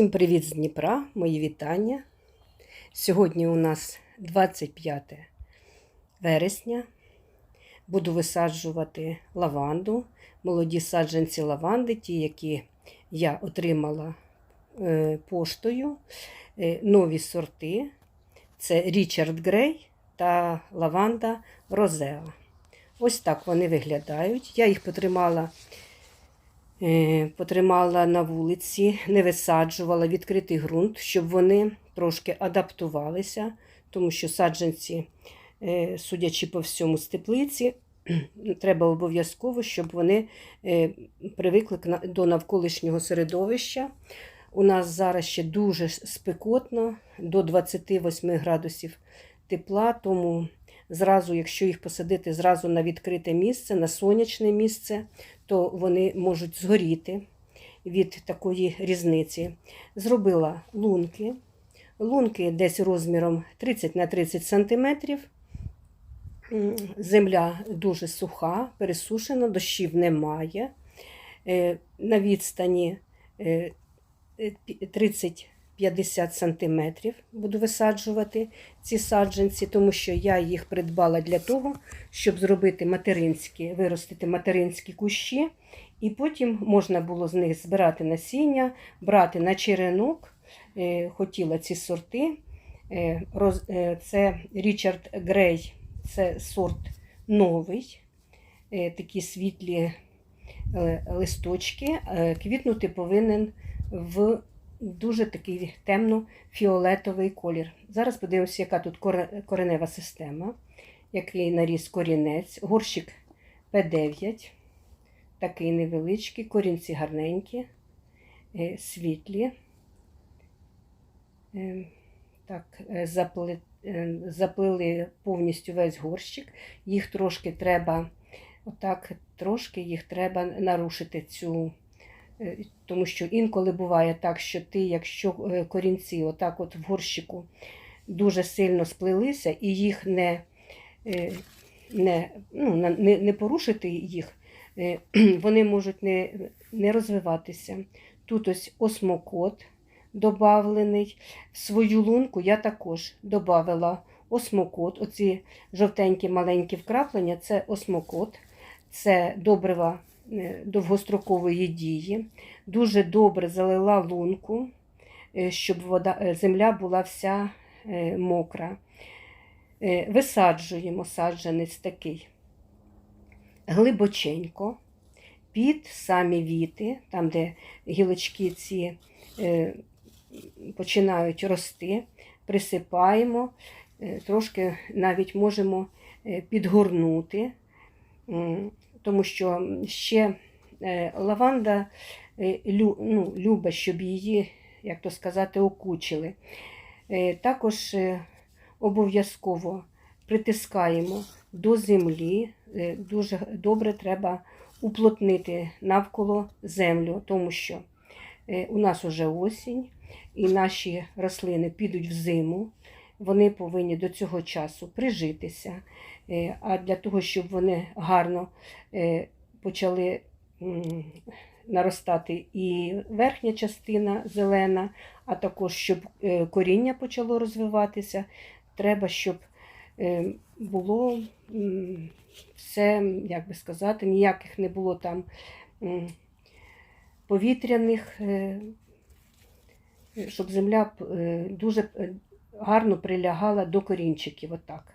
Всім привіт з Дніпра, мої вітання. Сьогодні у нас 25 вересня. Буду висаджувати лаванду, молоді саджанці лаванди, ті, які я отримала е, поштою. Е, нові сорти. Це Річард Грей та лаванда Розеа. Ось так вони виглядають. Я їх потримала потримала на вулиці, не висаджувала відкритий ґрунт, щоб вони трошки адаптувалися, тому що саджанці, е, судячи по всьому з теплиці, треба обов'язково, щоб вони е, привикли до навколишнього середовища. У нас зараз ще дуже спекотно, до 28 градусів тепла, тому зразу, якщо їх посадити зразу на відкрите місце, на сонячне місце, то вони можуть згоріти від такої різниці. Зробила лунки. Лунки десь розміром 30 на 30 сантиметрів. Земля дуже суха, пересушена, дощів немає. Е, На відстані е, е, пі- 30-50 сантиметрів буду висаджувати ці саджанці, тому що я їх придбала для того, щоб зробити материнські, виростити материнські кущі, і потім можна було з них збирати насіння, брати на черенок. Е, Хотіла ці сорти. Е, е, Це Річард Грей, це сорт новий, такі світлі листочки. Квітнути повинен в дуже такий темно-фіолетовий колір. Зараз подивимося, яка тут коренева система, який наріс корінець, горщик П9, такий невеличкий, корінці гарненькі, е, світлі. Е, Так, е, запли- заплили повністю весь горщик. Їх трошки треба, отак, трошки їх треба нарушити цю. Е, Тому що інколи буває так, що ти, якщо е, корінці отак от в горщику дуже сильно сплелися і їх не, е, не, ну, не, не порушити їх, вони можуть не, не розвиватися. Тут ось осмокот добавлений. В свою лунку я також додавала осмокот. Оці жовтенькі маленькі вкраплення це осмокот, це добрива довгострокової дії. Дуже добре залила лунку, е, щоб вода, е, земля була вся е, мокра. Е, Висаджуємо саджанець такий глибоченько, під самі віти, там, де гілочки ці е, починають рости, присипаємо, е, трошки навіть можемо е, підгорнути, тому що ще е, лаванда е, ну, любить, щоб її, як то сказати, окучили. Е, Також обов'язково притискаємо до землі. Дуже добре треба уплотнити навколо землю, тому що у нас уже осінь, і наші рослини підуть в зиму. Вони повинні до цього часу прижитися. Е, А для того, щоб вони гарно е, почали наростати і верхня частина зелена, а також щоб е, коріння почало розвиватися, треба, щоб було все, як би сказати, ніяких не було там повітряних, щоб земля дуже гарно прилягала до корінчиків. Отак.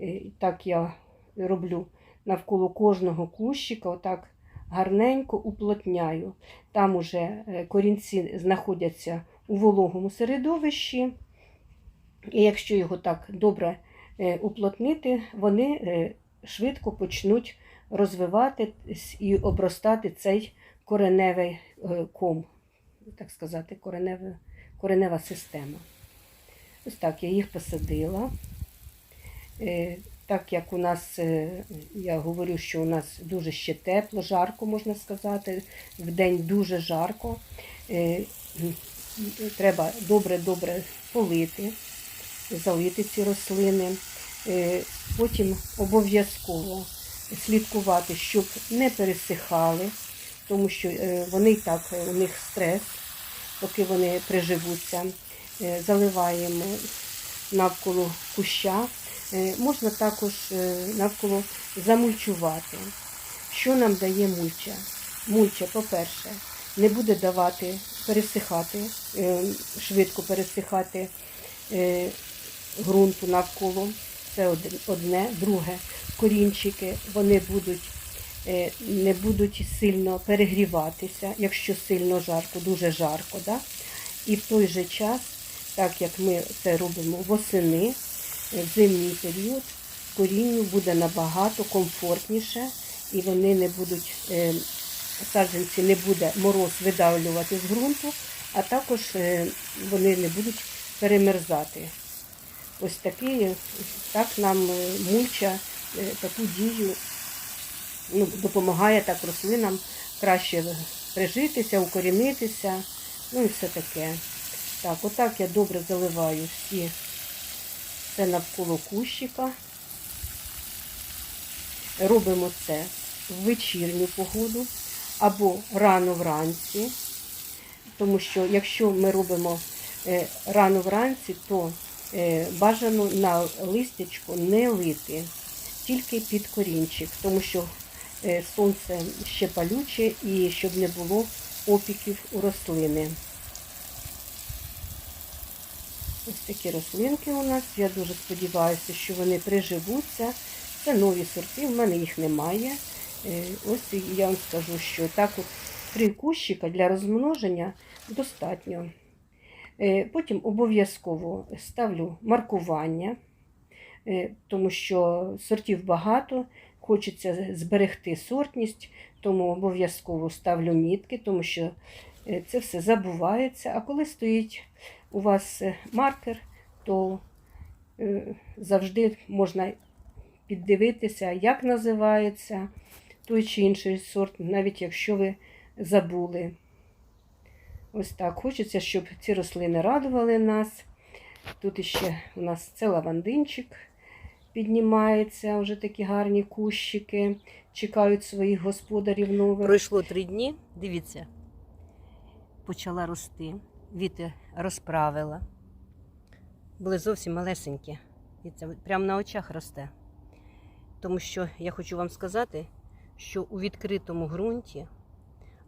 Е, Так я роблю навколо кожного кущика, отак гарненько уплотняю. Там уже е, корінці знаходяться у вологому середовищі. І якщо його так добре е, уплотнити, вони швидко почнуть розвиватись і обростати цей кореневий ком, так сказати, коренева система. Ось так я їх посадила. Е, Так як у нас, е, я говорю, що у нас дуже ще тепло, жарко, можна сказати, в день дуже жарко. Е, Треба добре-добре полити, залити ці рослини. Потім обов'язково слідкувати, щоб не пересихали, тому що вони так, у них стрес. поки вони приживуться. Е, Заливаємо навколо куща. Е, Можна також е, навколо замульчувати. Що нам дає мульча? Мульча, по-перше, не буде давати пересихати, швидко пересихати ґрунту навколо. Це одне. Друге, корінчики вони будуть, не будуть сильно перегріватися, якщо сильно жарко, дуже жарко. Да? І в той же час, так як ми це робимо восени, е, в зимній період, корінню буде набагато комфортніше і вони не будуть, е, саджанці не буде мороз видавлювати з ґрунту, а також е, вони не будуть перемерзати. Ось такий, так нам мульча таку дію ну, допомагає так рослинам краще прижитися, укорінитися, ну і все таке. Так, отак я добре заливаю всі це навколо кущика. Робимо це в вечірню погоду або рано вранці, тому що якщо ми робимо е, рано вранці, то е, бажано на листячко не лити, тільки під корінчик, тому що е, сонце ще палюче і щоб не було опіків у рослини. Ось такі рослинки у нас. Я дуже сподіваюся, що вони приживуться. Це нові сорти, в мене їх немає. Е, Ось я вам скажу, що так от три кущика для розмноження достатньо. Е, Потім обов'язково ставлю маркування, е, тому що сортів багато, хочеться зберегти сортність, тому обов'язково ставлю мітки, тому що це все забувається. А коли стоїть у вас е, маркер, то е, завжди можна піддивитися, як називається той чи інший сорт, навіть якщо ви забули. Ось так. Хочеться, щоб ці рослини радували нас. Тут іще у нас це лавандинчик піднімається, вже такі гарні кущики, чекають своїх господарів нових. Пройшло три дні, дивіться, почала рости, вітер розправила. Були зовсім малесенькі. І це прямо на очах росте. Тому що я хочу вам сказати, що у відкритому ґрунті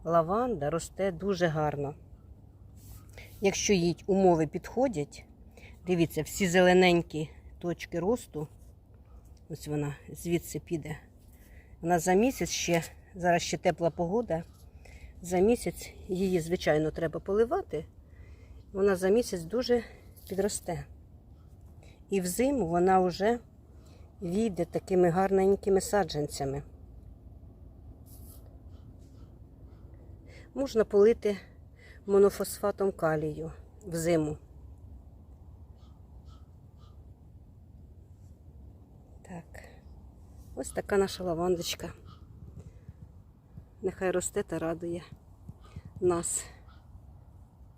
лаванда росте дуже гарно. Якщо їй умови підходять, дивіться, всі зелененькі точки росту, ось вона звідси піде. Вона за місяць ще, зараз ще тепла погода. За місяць її, звичайно, треба поливати. Вона за місяць дуже підросте. І взиму вона вже війде такими гарненькими саджанцями. Можна полити монофосфатом калію взиму. Так. Ось така наша лавандочка. Нехай росте та радує нас.